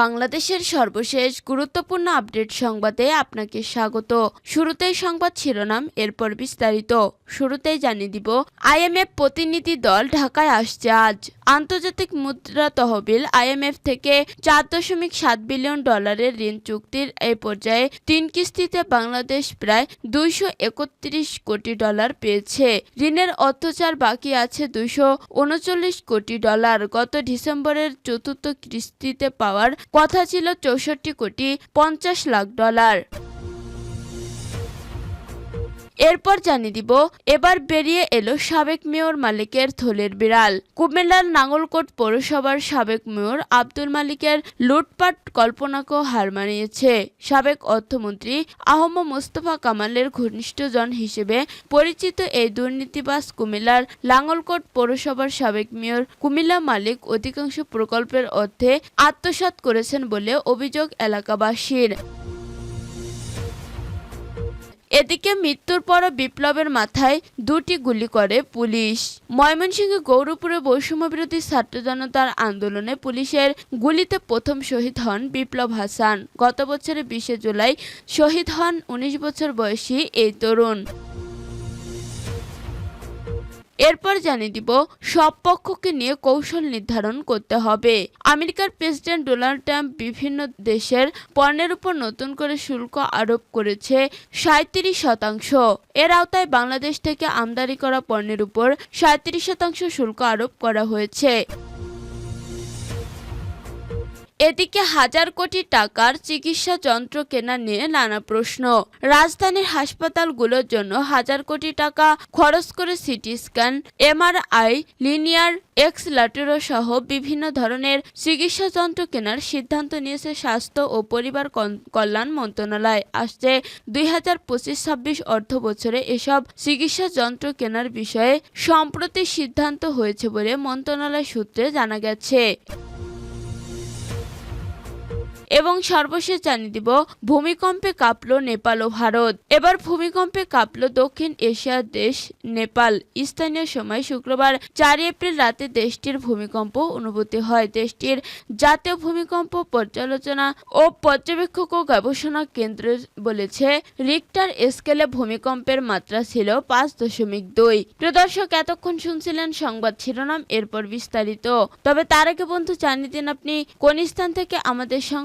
বাংলাদেশের সর্বশেষ গুরুত্বপূর্ণ আপডেট সংবাদে আপনাকে স্বাগত। শুরুতেই সংবাদ শিরোনাম, এরপর বিস্তারিত। শুরুতেই জানিয়ে দিব, আইএমএফ প্রতিনিধি দল ঢাকায় আসছে আজ। আন্তর্জাতিক মুদ্রা তহবিল আইএমএফ থেকে চার দশমিক সাত বিলিয়ন ডলারের ঋণ চুক্তির এই পর্যায়ে তিন কিস্তিতে বাংলাদেশ প্রায় দুইশো একত্রিশ কোটি ডলার পেয়েছে। ঋণের অর্থচার বাকি আছে দুইশো উনচল্লিশ কোটি ডলার। গত ডিসেম্বরের চতুর্থ কিস্তিতে পাওয়ার কথা ছিল চৌষট্টি কোটি পঞ্চাশ লাখ ডলার। এরপর জানিয়ে দিব, এবার বেরিয়ে এলো সাবেক মেয়র মালিকের থলের বিড়াল। কুমিল্লার নাঙ্গলকোট পৌরসভার সাবেক মেয়র আব্দুল মালিকের লুটপাট কল্পনাকেও হার মানিয়েছে। সাবেক অর্থমন্ত্রী আহম মোস্তফা কামালের ঘনিষ্ঠজন হিসেবে পরিচিত এই দুর্নীতিবাস কুমিল্লার লাঙ্গলকোট পৌরসভার সাবেক মেয়র কুমিল্লা মালিক অধিকাংশ প্রকল্পের অর্থে আত্মসাৎ করেছেন বলে অভিযোগ এলাকাবাসীর। এদিকে মৃত্যুর পর বিপ্লবের মাথায় দুটি গুলি করে পুলিশ। ময়মনসিংহে গৌরপুরে বৈষম্য বিরোধী ছাত্র জনতার আন্দোলনে পুলিশের গুলিতে প্রথম শহীদ হন বিপ্লব হাসান। গত বছরের বিশে জুলাই শহীদ হন উনিশ বছর বয়সী এই তরুণ। এরপর জানিয়ে দিব, সব পক্ষকে নিয়ে কৌশল নির্ধারণ করতে হবে। আমেরিকার প্রেসিডেন্ট ডোনাল্ড ট্রাম্প বিভিন্ন দেশের পণ্যের উপর নতুন করে শুল্ক আরোপ করেছে সাঁত্রিশ শতাংশ। এর আওতায় বাংলাদেশ থেকে আমদানি করা পণ্যের উপর সাঁত্রিশ শতাংশ শুল্ক আরোপ করা হয়েছে। এদিকে হাজার কোটি টাকার চিকিৎসা যন্ত্র কেনা নিয়ে নানা প্রশ্ন। রাজধানীর হাসপাতালগুলোর জন্য হাজার কোটি টাকা খরচ করে CT scan, MRI, linear accelerator সহ বিভিন্ন ধরনের চিকিৎসা যন্ত্র কেনার সিদ্ধান্ত নিয়েছে স্বাস্থ্য ও পরিবার কল্যাণ মন্ত্রণালয়। আসছে দুই হাজার পঁচিশ ছাব্বিশ অর্থ বছরে এসব চিকিৎসা যন্ত্র কেনার বিষয়ে সম্প্রতি সিদ্ধান্ত হয়েছে বলে মন্ত্রণালয় সূত্রে জানা গেছে। এবং সর্বশেষ জানিয়ে দিব, ভূমিকম্পে কাঁপল নেপাল ও ভারত। এবার ভূমিকম্পে কাঁপল দক্ষিণ এশিয়ার দেশ নেপাল। স্থানীয় সময় শুক্রবার চার এপ্রিল রাতে দেশটির ভূমিকম্প অনুভূতি হয়। দেশটির জাতীয় ভূমিকম্প পর্যালোচনা ও পর্যবেক্ষক ও গবেষণা কেন্দ্র বলেছে, রিক্টার স্কেলে ভূমিকম্পের মাত্রা ছিল পাঁচ দশমিক দুই। প্রদর্শক এতক্ষণ শুনছিলেন সংবাদ শিরোনাম, এরপর বিস্তারিত। তবে তার আগে বন্ধু, জানিয়ে দিন আপনি, কোন স্থান থেকে আমাদের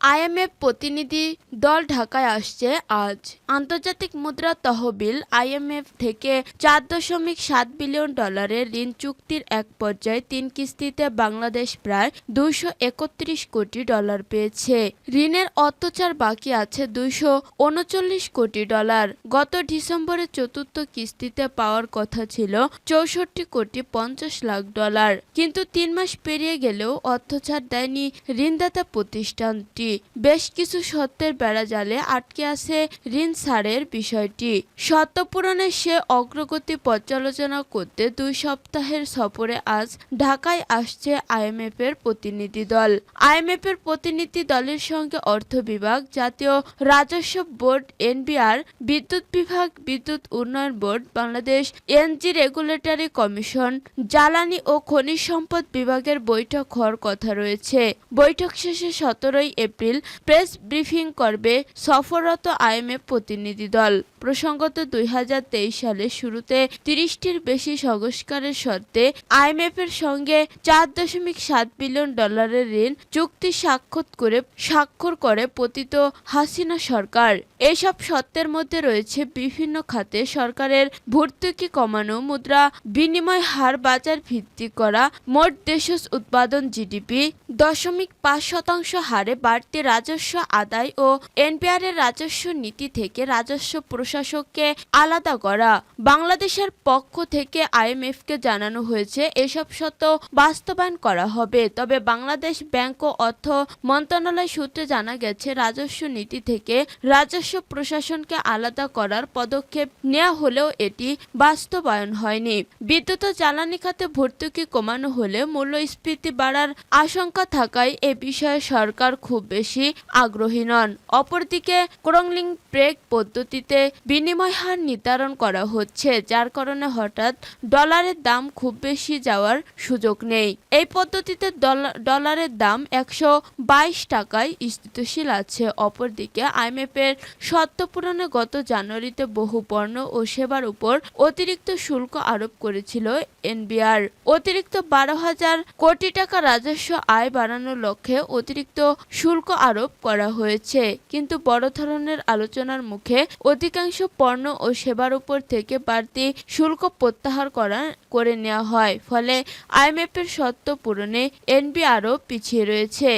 আইএমএফ প্রতিনিধি দল ঢাকায় আসছে আজ। আন্তর্জাতিক মুদ্রা তহবিল আইএমএফ থেকে চার দশমিক সাত বিলিয়ন ডলারের ঋণ চুক্তির এক পর্যায়ে তিন কিস্তিতে বাংলাদেশ প্রায় দুইশো একত্রিশ কোটি ডলার পেয়েছে। ঋণের অত্যাচার বাকি আছে দুইশো উনচল্লিশ কোটি ডলার। গত ডিসেম্বরে চতুর্থ কিস্তিতে পাওয়ার কথা ছিল চৌষট্টি কোটি পঞ্চাশ লাখ ডলার। কিন্তু তিন মাস পেরিয়ে গেলেও অর্থচার দেয়নি ঋণদাতা প্রতিষ্ঠানটি। বেশ কিছু সত্যের বেড়াজালে আটকে আছে ঋণ ছাড়ের বিষয়টি। সত্য পূরণে সে অগ্রগতি পর্যালোচনা করতে দুই সপ্তাহের সফরে আজ ঢাকায় আসছে আইএমএফ এর প্রতিনিধি দল। আইএমএফ এর প্রতিনিধি দলের সঙ্গে অর্থ বিভাগ, জাতীয় রাজস্ব বোর্ড, এনবিআর, বিদ্যুৎ বিভাগ, বিদ্যুৎ উন্নয়ন board, Bangladesh energy regulatory commission, জ্বালানি ও খনিজ সম্পদ বিভাগের বৈঠক হওয়ার কথা রয়েছে। বৈঠক শেষে সতেরোই এপ্রিল প্রেস ব্রিফিং করবে সফররত আইএমএফ প্রতিনিধি দল। প্রসঙ্গত দুই হাজার তেইশ সালের শুরুতে তিরিশটির বেশি সংস্কারের শর্তে আইএমএফ এর সঙ্গে চার দশমিক সাত বিলিয়ন ডলারের ঋণ চুক্তি স্বাক্ষর করে স্বাক্ষর করে পতিত হাসিনা সরকার। এসব সত্যের মধ্যে রয়েছে বিভিন্ন খাতে সরকারের ভর্তুকি কমানো, মুদ্রা বিনিময় হার বাজার ভিত্তিক করা, মোট দেশ উৎপাদন জিডিপি, দশমিক পাঁচ শতাংশ হারে বাড়তি রাজস্ব আদায় ও এনপিআর এর রাজস্ব নীতি থেকে রাজস্ব প্রশাসককে আলাদা করা। বাংলাদেশের পক্ষ থেকে আইএমএফকে জানানো হয়েছে, এসব সত্য বাস্তবায়ন করা হবে। তবে বাংলাদেশ ব্যাংক ও অর্থ মন্ত্রণালয় সূত্রে জানা গেছে, রাজস্ব নীতি থেকে রাজস্ব প্রশাসনকে আলাদা করার পদক্ষেপ নেওয়া হলেও এটি বাস্তবায়ন হয়নি। বিদ্যুৎ ও জ্বালানি খাতে ভর্তুকি কমানো হলে মূল্যস্ফীতি বাড়ার আশঙ্কা থাকায় এ বিষয়ে সরকার খুব বেশি আগ্রহী নন। অপরদিকে, ক্রংলিং ব্রেক পদ্ধতিতে বিনিময় হার নির্ধারণ করা হচ্ছে, যার কারণে হঠাৎ ডলারের দাম খুব বেশি যাওয়ার সুযোগ নেই। এই পদ্ধতিতে ডলা- ডলারের দাম একশো বাইশ টাকায় স্থিতিশীল আছে। অপরদিকে আইএমএফ এর সত্য পূরণে গত জানুয়ারিতে বহু পণ্য ও সেবার উপর অতিরিক্ত শুল্ক আরোপ করেছিল এনবিআর। অতিরিক্ত বারো হাজার কোটি টাকা রাজস্ব আয় বাড়ানোর লক্ষ্যে অতিরিক্ত শুল্ক আরোপ করা হয়েছে। কিন্তু বড় ধরনের আলোচনার মুখে অধিকাংশ পণ্য ও সেবার উপর থেকে বাড়তি শুল্ক প্রত্যাহার করা করে নেওয়া হয়। ফলে আইএমএফ এর সত্য পূরণে এনবিআরও পিছিয়ে রয়েছে।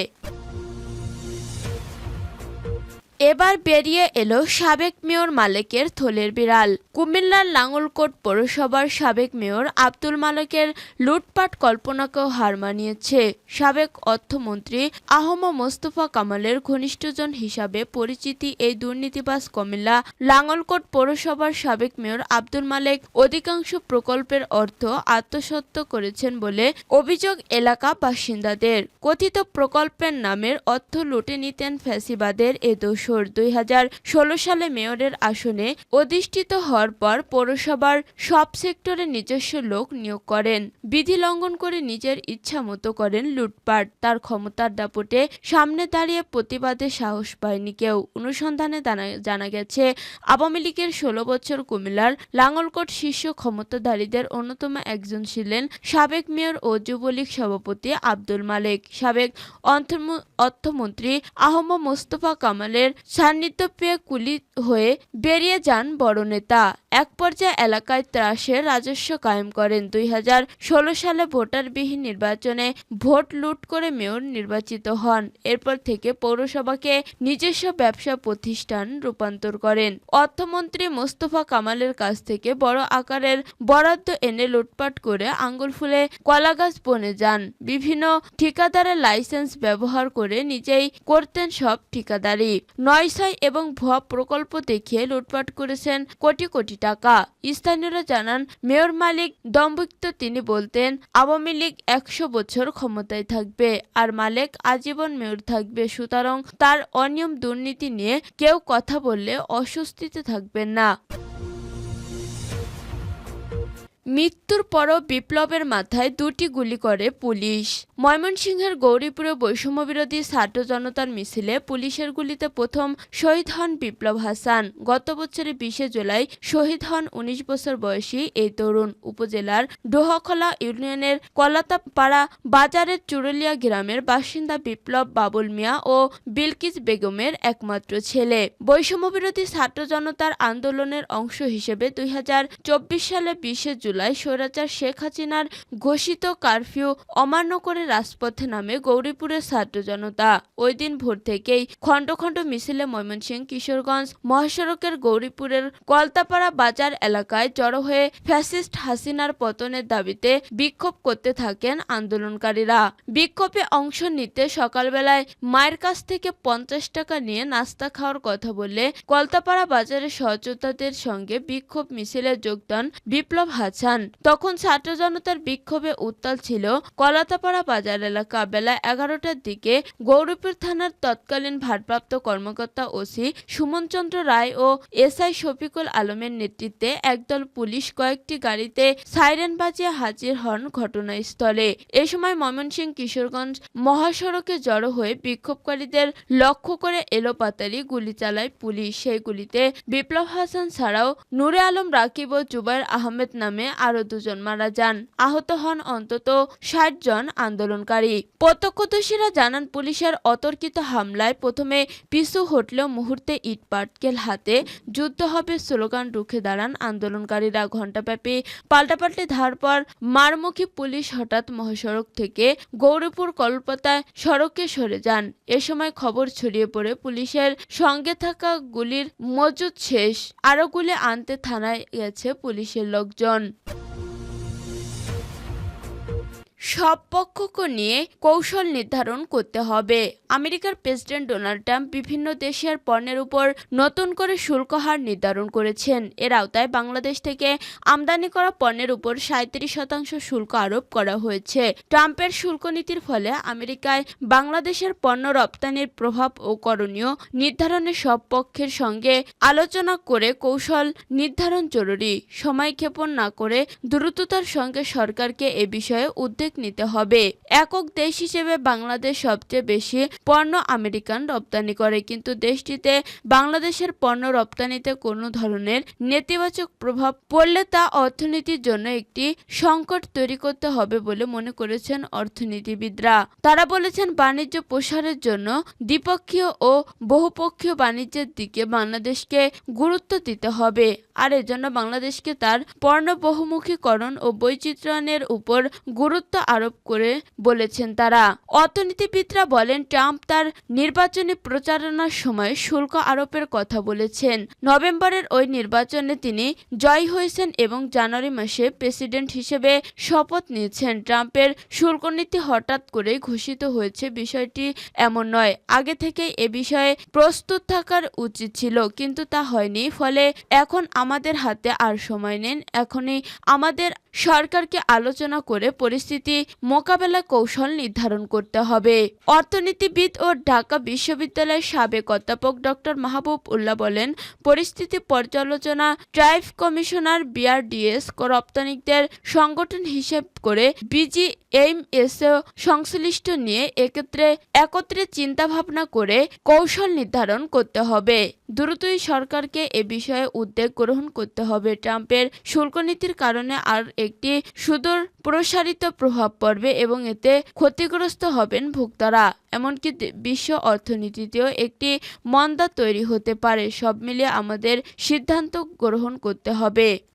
এবার বেরিয়ে এলো সাবেক মেয়র মালেকের থলের বিড়াল। কুমিল্লার লাঙ্গলকোট পৌরসভার সাবেক মেয়র আব্দুল মালেকের লুটপাট কল্পনাকেও হার মানিয়েছে। সাবেক অর্থমন্ত্রী আহম মোস্তফা কামালের ঘনিষ্ঠজন হিসাবে পরিচিতি এই দুর্নীতিবাস কুমিল্লা লাঙ্গলকোট পৌরসভার সাবেক মেয়র আব্দুল মালেক অধিকাংশ প্রকল্পের অর্থ আত্মসত্ত্ব করেছেন বলে অভিযোগ এলাকা বাসিন্দাদের। কথিত প্রকল্পের নামের অর্থ লুটে নিতেন ফ্যাসিবাদের এ দোসর দুই সালে মেয়রের আসনে অধিষ্ঠিত হওয়ার পর পৌরসভার সব সেক্টরে নিজস্ব লোক নিয়োগ করেন। বিধি লঙ্ঘন করে নিজের ইচ্ছা মতো করেন লুটপাট। তার ক্ষমতার দাপটে সামনে দাঁড়িয়ে প্রতিবাদে সাহস পায়নি কেউ। অনুসন্ধানে জানা- গেছে, আওয়ামী লীগের ষোলো বছর কুমিল্লার লাঙ্গলকোট শীর্ষ ক্ষমতাধারীদের অন্যতম একজন ছিলেন সাবেক মেয়র ও যুবলীগ সভাপতি আব্দুল মালেক। সাবেক অর্থম- অর্থমন্ত্রী আহম মোস্তফা কামালের সান্নিধ্য পেয়ে কুলি হয়ে বেরিয়ে যান বড় নেতা। এক পর্যায়ে এলাকায় ত্রাসের রাজস্ব কায়েম করেন। দুই হাজার ষোলো সালে ভোটারবিহীন নির্বাচনে ভোট লুট করে মেয়র নির্বাচিত হন। এরপর থেকে পৌরসভাকে নিজস্ব ব্যবসা প্রতিষ্ঠান রূপান্তর করেন। অর্থমন্ত্রী মোস্তফা কামালের কাছ থেকে বড় আকারের বরাদ্দ এনে লুটপাট করে আঙ্গুল ফুলে কলাগাছ বনে যান। বিভিন্ন ঠিকাদারের লাইসেন্স ব্যবহার করে নিজেই করতেন সব ঠিকাদারি নয়ছয় এবং ভুয়া প্রকল্প দেখিয়ে লুটপাট করেছেন কোটি কোটি টাকা। স্থানীয়রা জানান, মেয়র মালিক দম্ভুক্ত তিনি বলতেন, আওয়ামী লীগ একশো বছর ক্ষমতায় থাকবে আর মালিক আজীবন মেয়র থাকবে। সুতরাং তার অনিয়ম দুর্নীতি নিয়ে কেউ কথা বললে অস্বস্তিতে থাকবেন না। মৃত্যুর পরও বিপ্লবের মাথায় দুটি গুলি করে পুলিশ। ময়মনসিংহের গৌরীপুরে বৈষম্যবিরোধী ছাত্র জনতার মিছিলে পুলিশের গুলিতে প্রথম শহীদ হন বিপ্লব হাসান। গত বছরের বিশে জুলাই শহীদ হন উনিশ বছর বয়সী এই তরুণ। উপজেলার ডোহাখলা ইউনিয়নের কলাতাপাড়া বাজারের চুরুলিয়া গ্রামের বাসিন্দা বিপ্লব বাবুল মিয়া ও বিলকিস বেগমের একমাত্র ছেলে। বৈষম্যবিরোধী ছাত্র জনতার আন্দোলনের অংশ হিসেবে দুই হাজার চব্বিশ সালে বিশে জুলাই স্বৈরাচার শেখ হাসিনার ঘোষিত কারফিউ অমান্য করে রাজপথে নামে গৌরীপুরের ছাত্র জনতা। ওই দিন ভোর থেকেই খণ্ড খণ্ড মিছিলে ময়মনসিংহ কিশোরগঞ্জ মহাসড়কের গৌরীপুরের কলতাপাড়া বাজার এলাকায় জড়ো হয়ে ফ্যাসিস্ট হাসিনার পতনের দাবিতে বিক্ষোভ করতে থাকেন আন্দোলনকারীরা। বিক্ষোভে অংশ নিতে সকালবেলায় মায়ের কাছ থেকে পঞ্চাশ টাকা নিয়ে নাস্তা খাওয়ার কথা বললে কলতাপাড়া বাজারের সহযোদ্ধাদের সঙ্গে বিক্ষোভ মিছিলে যোগ দেন বিপ্লব হাসান তখন ছাত্র জনতার বিক্ষোভে উত্তাল ছিল কলাতাপাড়া বাজার এলাকা। বেলা এগারোটার দিকে গৌরীপুর থানার তৎকালীন ভারপ্রাপ্ত কর্মকর্তা ওসি সুমন চন্দ্র রায় ও এসআই শফিকুল আলমের নেতৃত্বে একদল পুলিশ কয়েকটি গাড়িতে সাইরেন বাজিয়ে হাজির হন ঘটনাস্থলে। এ সময় ময়মনসিংহ কিশোরগঞ্জ মহাসড়কে জড়ো হয়ে বিক্ষোভকারীদের লক্ষ্য করে এলোপাতারি গুলি চালায় পুলিশ। সেই গুলিতে বিপ্লব হাসান ছাড়াও নূরে আলম, রাকিব ও জুবাইর আহমেদ নামে আরও দুজন মারা যান। আহত হন অন্তত ষাট জন আন্দোলনকারী। প্রত্যক্ষদর্শীরা জানান, পুলিশের অতর্কিত হামলায় প্রথমে পিছু হটলেও মুহূর্তে ইট পাটকেল হাতে। যুদ্ধ হবে স্লোগান রুখে দাঁড়ান আন্দোলনকারীরা। ঘণ্টাব্যাপী পাল্টাপাল্টি ধার পর মারমুখী পুলিশ হঠাৎ মহাসড়ক থেকে গৌরীপুর কলকাতায় সড়কে সরে যান। এ সময় খবর ছড়িয়ে পড়ে, পুলিশের সঙ্গে থাকা গুলির মজুদ শেষ। আরও গুলি আনতে থানায় গেছে পুলিশের লোকজন। সব পক্ষকে নিয়ে কৌশল নির্ধারণ করতে হবে। আমেরিকার প্রেসিডেন্ট ডোনাল্ড ট্রাম্প বিভিন্ন দেশের পণ্যের উপর নতুন করে শুল্ক হার নির্ধারণ করেছেন। এর আওতায় বাংলাদেশ থেকে আমদানি করা পণ্যের উপর সাঁত্রিশ শতাংশ শুল্ক আরোপ করা হয়েছে। ট্রাম্পের শুল্ক নীতির ফলে আমেরিকায় বাংলাদেশের পণ্য রপ্তানির প্রভাব ও করণীয় নির্ধারণে সব পক্ষের সঙ্গে আলোচনা করে কৌশল নির্ধারণ জরুরি। সময় ক্ষেপণ না করে দ্রুততার সঙ্গে সরকারকে এ বিষয়ে উদ্যোগ নিতে হবে। একক দেশ হিসেবে বাংলাদেশ সবচেয়ে বেশি পণ্য আমেরিকান রপ্তানি করে। কিন্তু দেশটিতে বাংলাদেশের পণ্য রপ্তানিতে কোনো ধরনের নেতিবাচক প্রভাব পড়লে তা অর্থনীতির জন্য একটি সংকট তৈরি করতে হবে বলে মনে করেছেন অর্থনীতিবিদরা। তারা বলেছেন, বাণিজ্য প্রসারের জন্য দ্বিপক্ষীয় ও বহুপক্ষীয় বাণিজ্যের দিকে বাংলাদেশকে গুরুত্ব দিতে হবে। আর এজন্য বাংলাদেশকে তার পণ্য বহুমুখীকরণ ও বৈচিত্র্যায়নের উপর গুরুত্ব আরোপ করে বলেছেন তারা। অর্থনীতিবিদরা বলেন, ট্রাম্প তার নির্বাচনী প্রচারণার সময় শুল্ক আরোপের কথা বলেছেন। নভেম্বরের ওই নির্বাচনে তিনি জয় হয়েছেন এবং জানুয়ারি মাসে প্রেসিডেন্ট হিসেবে শপথ নিয়েছেন। ট্রাম্পের শুল্ক নীতি হঠাৎ করে ঘোষিত হয়েছে, বিষয়টি এমন নয়। আগে থেকে এ বিষয়ে প্রস্তুত থাকার উচিত ছিল, কিন্তু তা হয়নি। ফলে এখন আমাদের হাতে আর সময় নেন এখনই আমাদের সরকারকে আলোচনা করে পরিস্থিতি মোকাবেলা কৌশল নির্ধারণ করতে হবে। অর্থনীতিবিদ ও ঢাকা বিশ্ববিদ্যালয়ের সাবেক অধ্যাপক ডক্টর মাহবুব উল্লাহ বলেন, পরিস্থিতি পর্যালোচনা ট্রাইব কমিশনার বিআরডিএস রপ্তানিকদের সংগঠন হিসেব করে বিজি এইম এসও সংশ্লিষ্ট নিয়ে এক্ষেত্রে একত্রে চিন্তা ভাবনা করে কৌশল নির্ধারণ করতে হবে। দ্রুতই সরকারকে এ বিষয়ে উদ্যোগ গ্রহণ করতে হবে। ট্রাম্পের শুল্ক নীতির কারণে আর একটি সুদূর প্রসারিত প্রভাব পড়বে এবং এতে ক্ষতিগ্রস্ত হবেন ভোক্তারা। এমনকি বিশ্ব অর্থনীতিতেও একটি মন্দা তৈরি হতে পারে। সব মিলিয়ে আমাদের সিদ্ধান্ত গ্রহণ করতে হবে।